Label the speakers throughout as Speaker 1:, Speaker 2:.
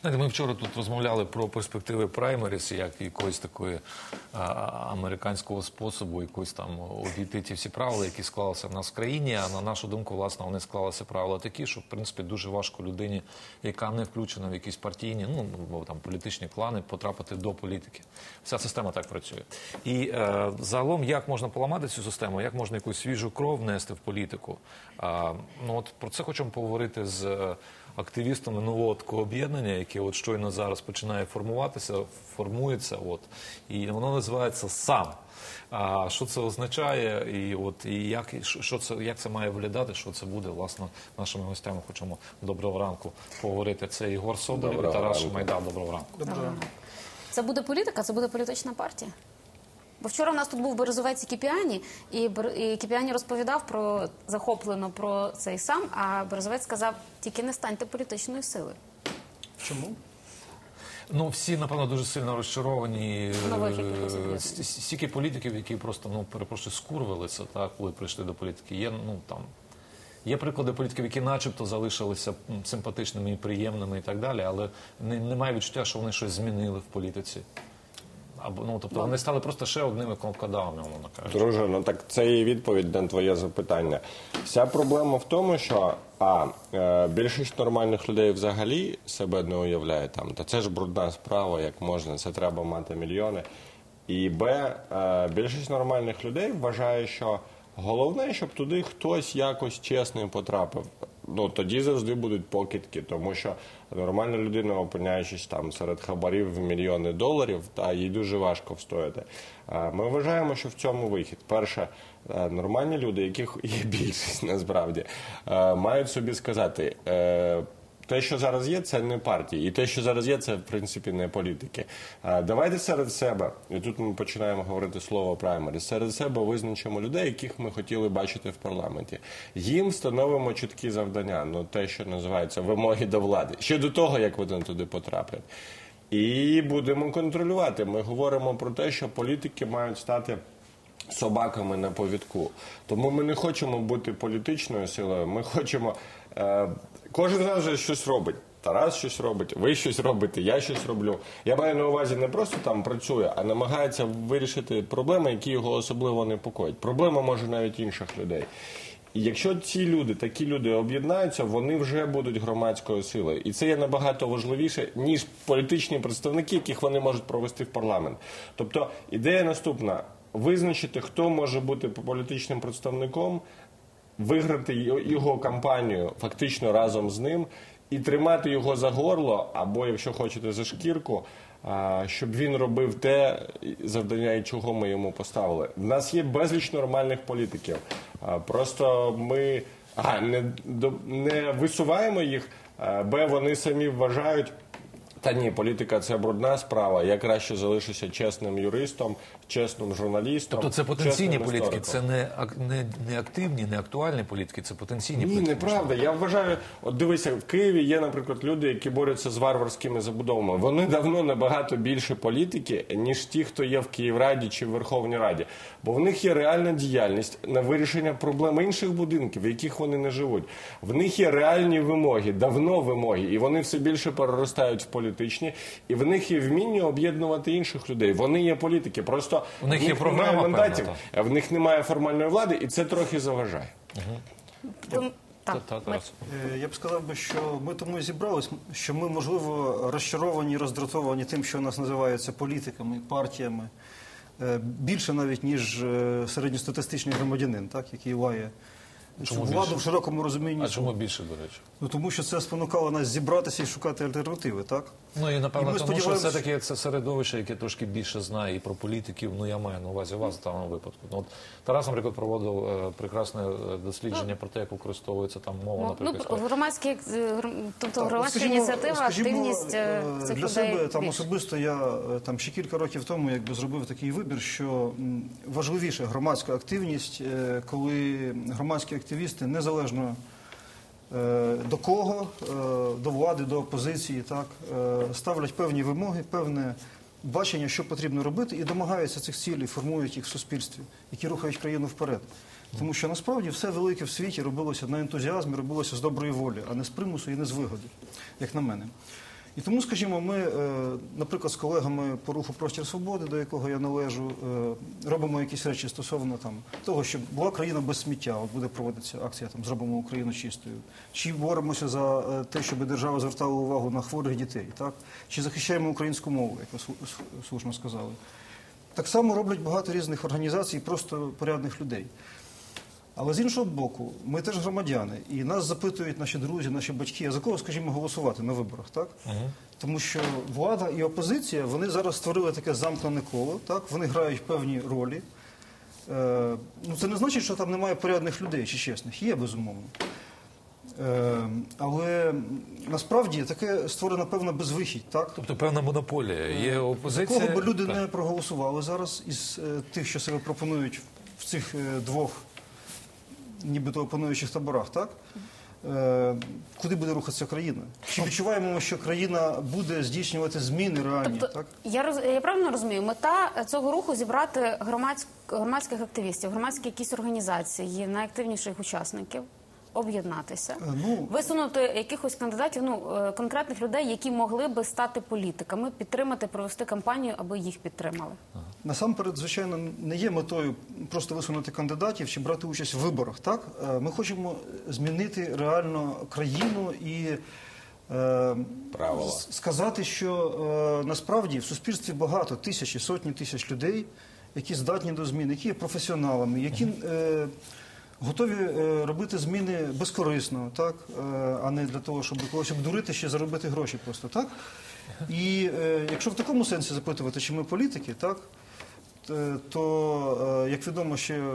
Speaker 1: Знаєте, ми вчора тут розмовляли про перспективи праймеріс, як якогось такої а, американського способу, якось там обійти ті всі правила, які склалися в нас в країні. А на нашу думку, власне, вони склалися правила такі, що в принципі дуже важко людині, яка не включена в якісь партійні, ну або там політичні клани, потрапити до політики. Вся система так працює. І е, загалом, як можна поламати цю систему, як можна якусь свіжу кров внести в політику. А, ну от про це хочемо поговорити з е, активістами нового такого об'єднання, яке от щойно зараз починає формуватися, формується. От і воно називається сам. А що це означає, і от і як і що це як це має виглядати? Що це буде? Власне, нашими гостями хочемо доброго ранку поговорити. Це Ігор Соболєв і
Speaker 2: Доброго
Speaker 1: Тарас
Speaker 2: ранку.
Speaker 1: Доброго ранку.
Speaker 3: Це буде політика, це буде політична партія. Бо вчора в нас тут був Березовець і Кіпіані, і, Бер- і Кіпіані розповідав про захоплено про цей сам, а Березовець сказав, тільки не станьте політичною силою.
Speaker 4: Чому?
Speaker 1: Ну, всі, напевно, дуже сильно розчаровані. Е, Стільки політиків, які просто, ну, перепрошую, скурвилися, так, коли прийшли до політики. Є, ну, там, є приклади політиків, які начебто залишилися симпатичними і приємними і так далі, але немає відчуття, що вони щось змінили в політиці. Або, ну, тобто вони стали просто ще одними кнопкодавами, умовно кажучи.
Speaker 2: Друже, ну так це і відповідь на твоє запитання. Вся проблема в тому, що а е, більшість нормальних людей взагалі себе не уявляє там. Та це ж брудна справа, як можна, це треба мати мільйони. І Б, е, більшість нормальних людей вважає, що головне, щоб туди хтось якось чесний потрапив. Ну тоді завжди будуть покидки, тому що нормальна людина, опиняючись там серед хабарів в мільйони доларів, та їй дуже важко встояти. Е, Ми вважаємо, що в цьому вихід. Перше, е, нормальні люди, яких є більшість насправді, е, мають собі сказати. Те, що зараз є, це не партії, і те, що зараз є, це в принципі не політики. Давайте серед себе, і тут ми починаємо говорити слово праймері, серед себе визначимо людей, яких ми хотіли бачити в парламенті. Їм встановимо чіткі завдання, ну те, що називається вимоги до влади, ще до того, як вони туди потраплять. І будемо контролювати. Ми говоримо про те, що політики мають стати собаками на повідку. Тому ми не хочемо бути політичною силою. Ми хочемо. Е, кожен з нас вже щось робить. Тарас щось робить, ви щось робите, я щось роблю. Я маю на увазі не просто там працює, а намагається вирішити проблеми, які його особливо непокоять. Проблема може навіть інших людей. І якщо ці люди, такі люди об'єднаються, вони вже будуть громадською силою. І це є набагато важливіше, ніж політичні представники, яких вони можуть провести в парламент. Тобто ідея наступна: визначити, хто може бути політичним представником, виграти його- кампанію фактично разом з ним і тримати його за горло, або, якщо хочете, за шкірку, щоб він робив те завдання, і чого ми йому поставили. В нас є безліч нормальних політиків. Просто ми а, не, не висуваємо їх, б вони самі вважають. Та ні, політика це брудна справа. Я краще залишуся чесним юристом, чесним журналістом.
Speaker 1: Тобто це потенційні політики, це не, не, не активні, не актуальні політики, це потенційні
Speaker 2: Ні,
Speaker 1: політики.
Speaker 2: неправда. Я вважаю, от дивися, в Києві є, наприклад, люди, які борються з варварськими забудовами. Вони давно набагато більше політики, ніж ті, хто є в Київраді чи в Верховній Раді. Бо в них є реальна діяльність на вирішення проблем інших будинків, в яких вони не живуть. В них є реальні вимоги, давно вимоги, і вони все більше переростають в політичні, і в них є вміння об'єднувати інших людей. Вони є політики. Просто
Speaker 1: У них є
Speaker 2: немає
Speaker 1: програма, певна,
Speaker 2: мандатів,
Speaker 1: так.
Speaker 2: а в них немає формальної влади, і це трохи заважає.
Speaker 3: Так,
Speaker 1: та.
Speaker 4: Е, Я б сказав би, що ми тому і зібрались, що ми, можливо, розчаровані, роздратовані тим, що у нас називається політиками, партіями, е, більше навіть, ніж е, середньостатистичний громадянин, так, який лає
Speaker 1: Чому
Speaker 4: владу
Speaker 1: більше?
Speaker 4: в широкому розумінні.
Speaker 1: А чому більше, до речі?
Speaker 4: Ну, тому що це спонукало нас зібратися і шукати альтернативи, так?
Speaker 1: Ну і напевно,
Speaker 4: І
Speaker 1: тому що все-таки це середовище, яке трошки більше знає і про політиків. Ну я маю на увазі вас в даному випадку. Ну, от Тарас, наприклад, проводив е, прекрасне е, дослідження про те, як використовується там мова,
Speaker 3: Ну,
Speaker 1: наприклад.
Speaker 3: ну, громадські, тобто
Speaker 4: Так,
Speaker 3: громадська
Speaker 4: скажімо-
Speaker 3: ініціатива,
Speaker 4: скажімо,
Speaker 3: активність е,
Speaker 4: е,
Speaker 3: цих
Speaker 4: для
Speaker 3: людей.
Speaker 4: себе там особисто я там ще кілька років тому якби зробив такий вибір, що важливіше громадська активність, е, коли громадські активісти незалежно е, до кого, е, до влади, до опозиції, е, ставлять певні вимоги, певне бачення, що потрібно робити, і домагаються цих цілей, формують їх в суспільстві, які рухають країну вперед. Тому що насправді все велике в світі робилося на ентузіазмі, робилося з доброї волі, а не з примусу і не з вигоди, як на мене. І тому, скажімо, ми, е, наприклад, з колегами по руху Простір Свободи, до якого я належу, е, робимо якісь речі стосовно там того, щоб була країна без сміття. От буде проводитися акція там зробимо Україну чистою. Чи боремося за е, те, щоб держава звертала увагу на хворих дітей, так? Чи захищаємо українську мову, як ви слушно сказали. Так само роблять багато різних організацій, просто порядних людей. Але з іншого боку, ми теж громадяни, і нас запитують наші друзі, наші батьки, а за кого, скажімо, голосувати на виборах, так? Тому що влада і опозиція вони зараз створили таке замкнене коло, так? Вони грають певні ролі. Е, ну, це не значить, що там немає порядних людей чи чесних. Є, безумовно. Е, але насправді таке створено певна безвихідь, так?
Speaker 1: Тобто певна монополія. Є
Speaker 4: За кого би люди
Speaker 1: Так.
Speaker 4: не проголосували зараз із е, тих, що себе пропонують в цих е, двох нібито опонуючих таборах, так? Е, куди буде рухатися країна? Чи відчуваємо ми, що країна буде здійснювати зміни реальні?
Speaker 3: Тобто,
Speaker 4: так?
Speaker 3: я, роз, я правильно розумію, мета цього руху зібрати громадськ, громадських активістів, громадські якісь організації, найактивніших учасників, об'єднатися,
Speaker 4: Е, ну-
Speaker 3: висунути якихось кандидатів, ну е, конкретних людей, які могли би стати політиками, підтримати, провести кампанію, аби їх підтримали.
Speaker 4: Насамперед, звичайно, не є метою просто висунути кандидатів чи брати участь в виборах. Так? Е, Ми хочемо змінити реально країну і е,
Speaker 2: Правила.
Speaker 4: сказати, що е, насправді в суспільстві багато тисячі, сотні тисяч людей, які здатні до змін, які є професіоналами, які е, готові е, робити зміни безкорисно, так? Е, а не для того, щоб когось обдурити, ще заробити гроші просто. Так? І е, якщо в такому сенсі запитувати, чи ми політики, так? То, як відомо, ще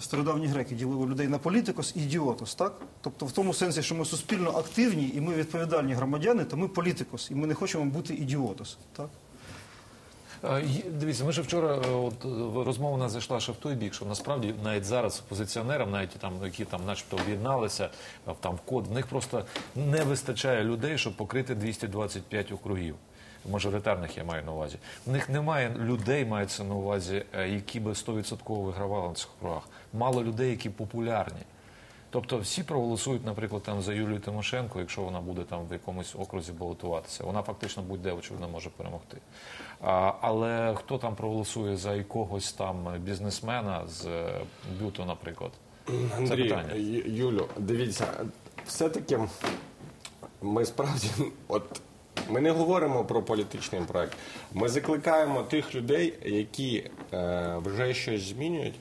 Speaker 4: стародавні греки ділили людей на політикос і ідіотос, так? Тобто в тому сенсі, що ми суспільно активні і ми відповідальні громадяни, то ми політикос, і ми не хочемо бути ідіотос, так?
Speaker 1: Дивіться, ми ж вчора е, от, е, розмова нас зайшла ще в той бік, що насправді навіть зараз опозиціонерам, навіть там, які там начебто об'єдналися, там в код, в них просто не вистачає людей, щоб покрити 225 округів. Мажоритарних я маю на увазі. В них немає людей, мається на увазі, е, які би 100% вигравали на цих округах. Мало людей, які популярні. Тобто всі проголосують, наприклад, там за Юлію Тимошенко, якщо вона буде там в якомусь окрузі балотуватися. Вона фактично будь-де, очевидно, може перемогти. А, але хто там проголосує за якогось там бізнесмена з е, бюту, наприклад? Це питання.
Speaker 2: Юлю, дивіться, все-таки ми справді, от ми не говоримо про політичний проект. Ми закликаємо тих людей, які е, вже щось змінюють,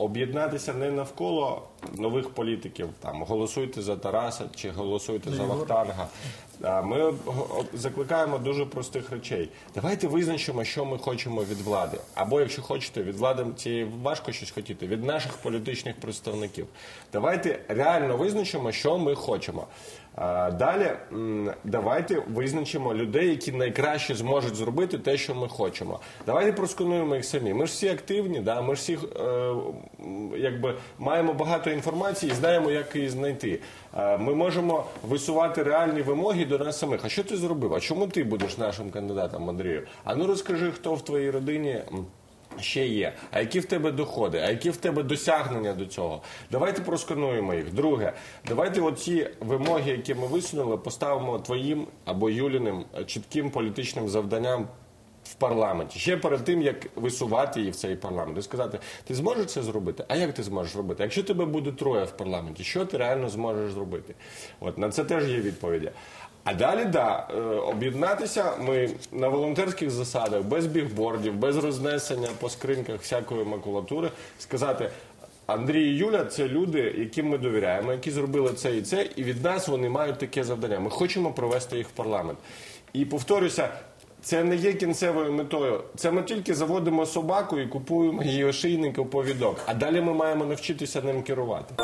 Speaker 2: об'єднатися не навколо нових політиків. Там голосуйте за Тараса чи голосуйте за Вахтанга. Ми закликаємо дуже простих речей. Давайте визначимо, що ми хочемо від влади. Або якщо хочете, від влади цієї важко щось хотіти, від наших політичних представників. Давайте реально визначимо, що ми хочемо. Далі давайте визначимо людей, які найкраще зможуть зробити те, що ми хочемо. Давайте проскануємо їх самі. Ми ж всі активні, да? ми ж всі е, якби маємо багато інформації і знаємо, як її знайти. Е, Ми можемо висувати реальні вимоги до нас самих. А що ти зробив? А чому ти будеш нашим кандидатом, Андрію? А ну розкажи, хто в твоїй родині. Ще є. А які в тебе доходи? А які в тебе досягнення до цього? Давайте проскануємо їх. Друге, давайте оці вимоги, які ми висунули, поставимо твоїм або Юліним чітким політичним завданням в парламенті. Ще перед тим, як висувати її в цей парламент. І сказати, ти зможеш це зробити? А як ти зможеш робити? Якщо тебе буде троє в парламенті, що ти реально зможеш зробити? От на це теж є відповіді. А далі, да, е, об'єднатися ми на волонтерських засадах, без бігбордів, без рознесення по скриньках всякої макулатури, сказати. Андрій і Юля це люди, яким ми довіряємо, які зробили це і це, і від нас вони мають таке завдання. Ми хочемо провести їх в парламент. І повторюся, це не є кінцевою метою. Це ми тільки заводимо собаку і купуємо її ошийник і повідок. А далі ми маємо навчитися ним керувати.